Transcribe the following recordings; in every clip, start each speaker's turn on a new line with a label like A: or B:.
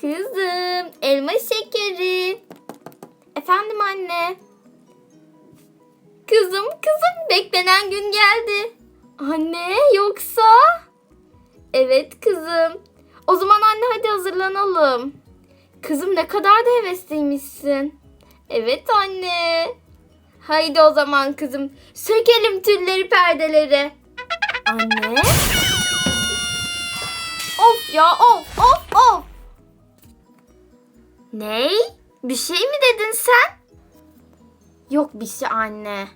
A: Kızım, elma şekeri. Efendim anne. Kızım, kızım, beklenen gün geldi. Anne, yoksa? Evet kızım. O zaman anne hadi hazırlanalım. Kızım ne kadar da hevesliymişsin. Evet anne. Haydi o zaman kızım. Sökelim tülleri perdeleri. Anne. Of ya of of of. Ney? Bir şey mi dedin sen? Yok bir şey anne.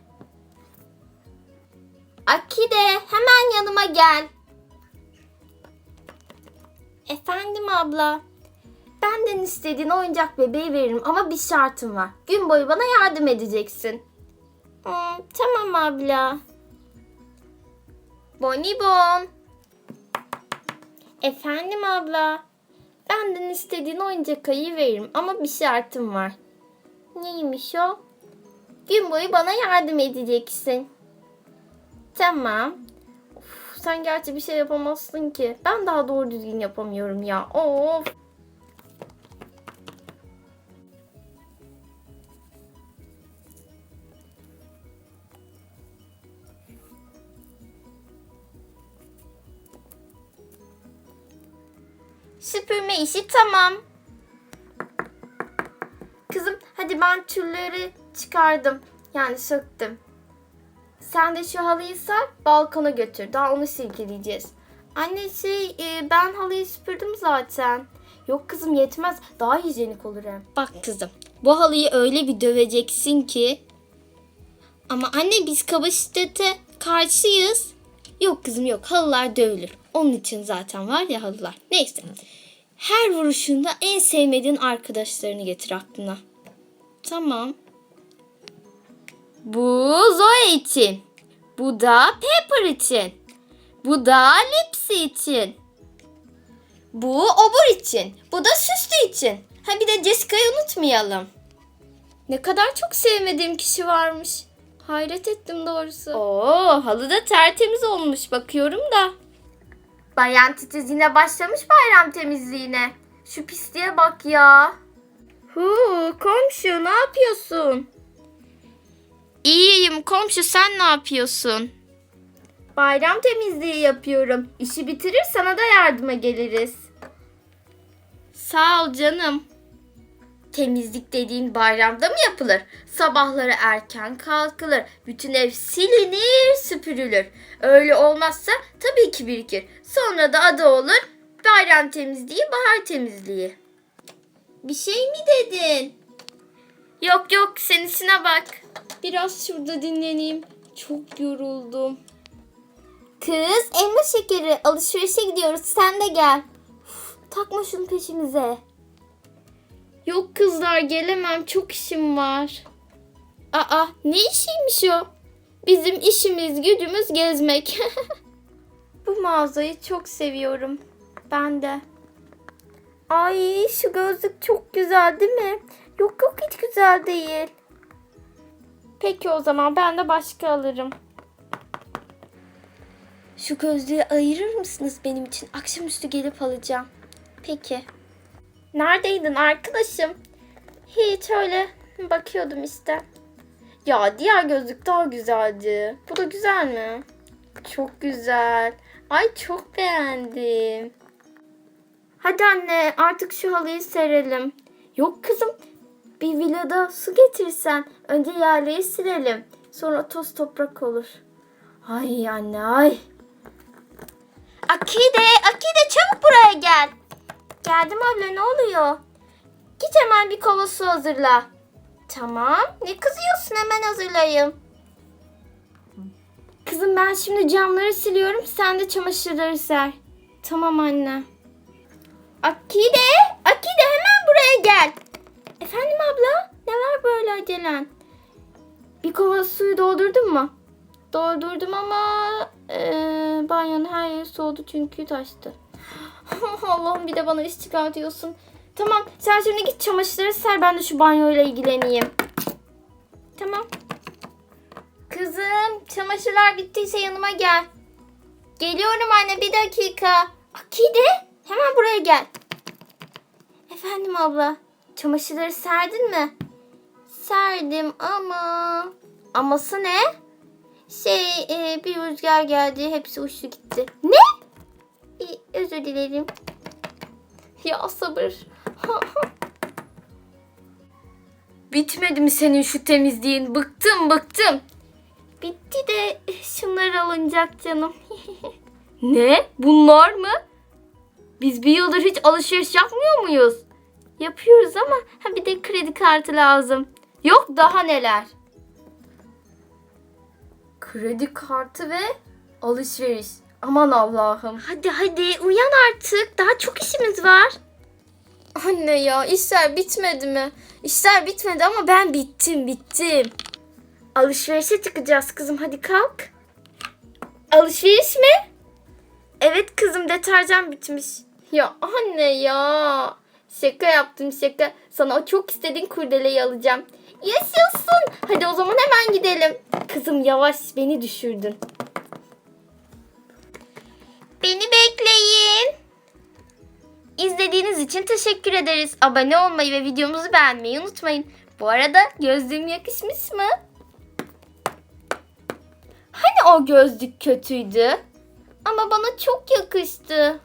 A: Akide hemen yanıma gel. Efendim abla. Benden istediğin oyuncak bebeği veririm ama bir şartım var. Gün boyu bana yardım edeceksin. Hmm, tamam abla. Bonibon. Efendim abla. Benden istediğin oyuncak ayı veririm ama bir şartım var. Neymiş o? Gün boyu bana yardım edeceksin. Tamam. Of, sen gerçi bir şey yapamazsın ki. Ben daha doğru düzgün yapamıyorum ya. Of. Süpürme işi tamam. Kızım hadi ben tülleri çıkardım. Yani söktüm. Sen de şu halıyı sar balkona götür. Daha onu silkeleyeceğiz. Anne şey e, ben halıyı süpürdüm zaten. Yok kızım yetmez. Daha hijyenik olur hem. Bak kızım bu halıyı öyle bir döveceksin ki. Ama anne biz kaba şiddete karşıyız. Yok kızım yok halılar dövülür. Onun için zaten var ya halılar. Neyse. Her vuruşunda en sevmediğin arkadaşlarını getir aklına. Tamam. Bu Zoe için. Bu da Pepper için. Bu da Lipsy için. Bu Obur için. Bu da Süslü için. Ha bir de Jessica'yı unutmayalım. Ne kadar çok sevmediğim kişi varmış. Hayret ettim doğrusu. Oo, halı da tertemiz olmuş bakıyorum da. Bayan Titiz yine başlamış bayram temizliğine. Şu pisliğe bak ya. Hu komşu ne yapıyorsun? İyiyim komşu sen ne yapıyorsun? Bayram temizliği yapıyorum. İşi bitirir sana da yardıma geliriz. Sağ ol canım. Temizlik dediğin bayramda mı yapılır? Sabahları erken kalkılır. Bütün ev silinir, süpürülür. Öyle olmazsa tabii ki birikir. Sonra da adı olur bayram temizliği, bahar temizliği. Bir şey mi dedin? Yok yok senisine bak. Biraz şurada dinleneyim. Çok yoruldum. Kız elma şekeri alışverişe gidiyoruz sen de gel. Uf, takma şunu peşimize. Yok kızlar gelemem çok işim var. Aa ne işiymiş o? Bizim işimiz gücümüz gezmek. Bu mağazayı çok seviyorum. Ben de. Ay şu gözlük çok güzel değil mi? Yok yok hiç güzel değil. Peki o zaman ben de başka alırım. Şu gözlüğü ayırır mısınız benim için? Akşamüstü gelip alacağım. Peki. Neredeydin arkadaşım? Hiç öyle bakıyordum işte. Ya diğer gözlük daha güzeldi. Bu da güzel mi? Çok güzel. Ay çok beğendim. Hadi anne artık şu halıyı serelim. Yok kızım. Bir villada su getirsen. Önce yerleri silelim. Sonra toz toprak olur. Ay anne ay. Akide, Akide çabuk buraya gel. Geldim abla ne oluyor? Git hemen bir kova su hazırla. Tamam. Ne kızıyorsun hemen hazırlayayım. Kızım ben şimdi camları siliyorum. Sen de çamaşırları ser. Tamam anne. Akide, Akide hemen buraya gel. Efendim abla? Ne var böyle acelen? Bir kova suyu doldurdun mu? Doldurdum ama eee banyonun her yeri soğudu çünkü taştı. Allah'ım bir de bana iş çıkartıyorsun. Tamam sen şimdi git çamaşırları ser ben de şu banyoyla ilgileneyim. Tamam. Kızım çamaşırlar bittiyse yanıma gel. Geliyorum anne bir dakika. Akide hemen buraya gel. Efendim abla, çamaşırları serdin mi? Serdim ama... Aması ne? Şey, e, bir rüzgar geldi, hepsi uçtu gitti. Ne? Özür dilerim. Ya sabır. Bitmedi mi senin şu temizliğin? Bıktım bıktım. Bitti de şunlar alınacak canım. ne? Bunlar mı? Biz bir yıldır hiç alışveriş yapmıyor muyuz? Yapıyoruz ama ha bir de kredi kartı lazım. Yok daha neler. Kredi kartı ve alışveriş. Aman Allah'ım. Hadi hadi uyan artık. Daha çok işimiz var. Anne ya işler bitmedi mi? İşler bitmedi ama ben bittim bittim. Alışverişe çıkacağız kızım hadi kalk. Alışveriş mi? Evet kızım deterjan bitmiş. Ya anne ya. Şaka yaptım şaka. Sana o çok istediğin kurdeleyi alacağım. Yaşasın. Hadi o zaman hemen gidelim. Kızım yavaş beni düşürdün. Beni bekleyin. İzlediğiniz için teşekkür ederiz. Abone olmayı ve videomuzu beğenmeyi unutmayın. Bu arada gözlüğüm yakışmış mı? Hani o gözlük kötüydü? Ama bana çok yakıştı.